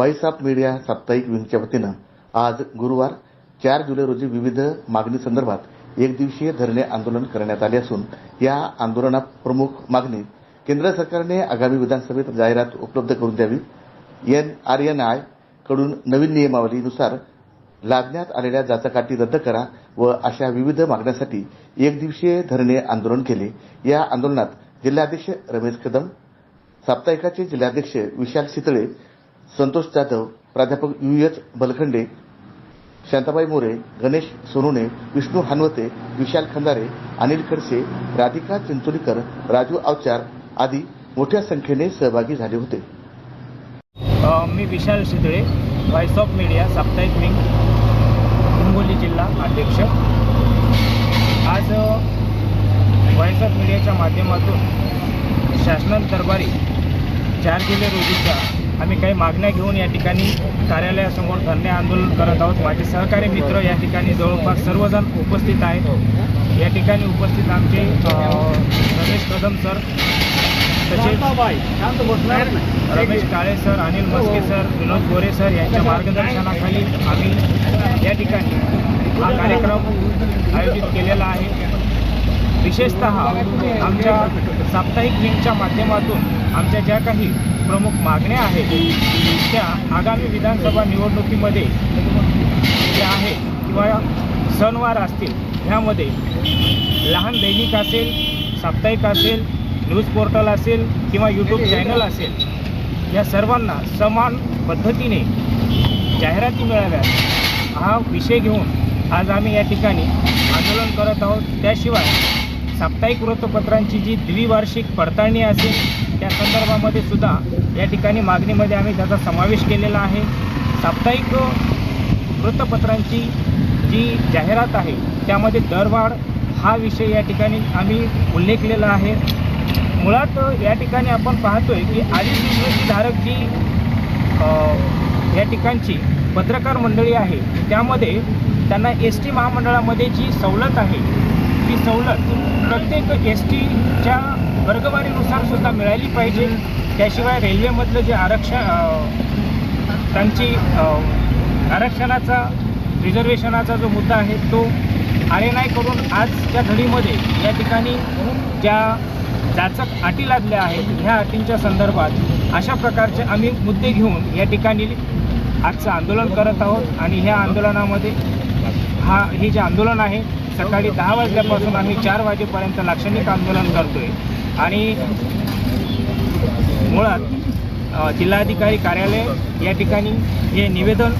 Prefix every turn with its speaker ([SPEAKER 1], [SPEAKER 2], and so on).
[SPEAKER 1] Voice of media साप्ताहिक विंगच्या वतीनं आज गुरुवार चार जुलै रोजी विविध मागणी संदर्भात एक दिवसीय धरणे आंदोलन करण्यात आले असून या आंदोलनात प्रमुख मागणी केंद्र सरकारने आगामी विधानसभेत जाहिरात उपलब्ध करून द्यावी. एन आर एनकडून नवीन नियमावलीनुसार लादण्यात आलेल्या जाचकाठी रद्द करा व अशा विविध मागण्यांसाठी एक दिवसीय धरणे आंदोलन केले. या आंदोलनात जिल्हाध्यक्ष रमेश कदम साप्ताहिकाचे जिल्हाध्यक्ष विशाल सितळे संतोष जाधव प्राध्यापक यू एच बलखंडे शांताबाई मोरे गणेश सोनुने विष्णू हानवते विशाल खंदारे अनिल खडसे राधिका चिंचोलीकर राजू अवचार आदी मोठ्या संख्येने सहभागी झाले होते.
[SPEAKER 2] मी Vishal Shidale voice of media साप्ताहिक विंग हिंगोली जिल्हा अध्यक्ष. आज व्हॉइस ऑफ मीडियाच्या माध्यमातून शासनात दरबारी चार जुलै रोजीचा आम्ही काही मागण्या घेऊन या ठिकाणी कार्यालयासमोर धरणे आंदोलन करत आहोत. माझे सहकारी मित्र या ठिकाणी जवळपास सर्वजण उपस्थित आहेत. या ठिकाणी उपस्थित आमचे रमेश कदम सर तसेच Ramesh Kale sir Anil Maske sir Vinod Gore sir यांच्या मार्गदर्शनाखाली आम्ही या ठिकाणी हा कार्यक्रम आयोजित केलेला आहे. विशेषत आमच्या साप्ताहिक विंगच्या माध्यमातून आमच्या ज्या काही प्रमुख मागण्या आहेत त्या आगामी विधानसभा निवडणुकीमध्ये ज्या आहेत किंवा सणवार असतील ह्यामध्ये लहान दैनिक असेल साप्ताहिक असेल न्यूज पोर्टल असेल किंवा यूट्यूब चॅनल असेल या सर्वांना समान पद्धतीने जाहिराती मिळाव्यात. हा विषय घेऊन आज आम्ही या ठिकाणी आंदोलन करत आहोत. त्याशिवाय साप्ताहिक वृत्तपत्रांची जी द्विवार्षिक पडताळणी असेल त्या संदर्भामध्ये सुद्धा या ठिकाणी मागणीमध्ये आम्ही त्याचा समावेश केलेला आहे. साप्ताहिक वृत्तपत्रांची जी जाहिरात आहे त्यामध्ये दरवाढ हा विषय या ठिकाणी आम्ही उल्लेखलेला आहे. मुळात या ठिकाणी आपण पाहतोय की आदिवासी धारक जी या ठिकाणची पत्रकार मंडळी आहे त्यामध्ये त्यांना एस टी महामंडळामध्ये जी सवलत आहे ती सवलत प्रत्येक एस टीच्या वर्गवारीनुसार सुद्धा मिळाली पाहिजे. त्याशिवाय रेल्वेमधलं जे आरक्षण त्यांची आरक्षणाचा रिझर्वेशनाचा जो मुद्दा आहे तो आर एन आयकडून आजच्या घडीमध्ये या ठिकाणी ज्या जाचक अटी लागल्या आहेत ह्या अटींच्या संदर्भात अशा प्रकारचे आम्ही मुद्दे घेऊन या ठिकाणी आजचं आंदोलन करत आहोत आणि ह्या आंदोलनामध्ये हा हे जे आंदोलन आहे सकाळी दहा वाजल्यापासून आम्ही चार वाजेपर्यंत लाक्षणिक आंदोलन करतोय. आणि मुळात जिल्हाधिकारी कार्यालय या ठिकाणी हे निवेदन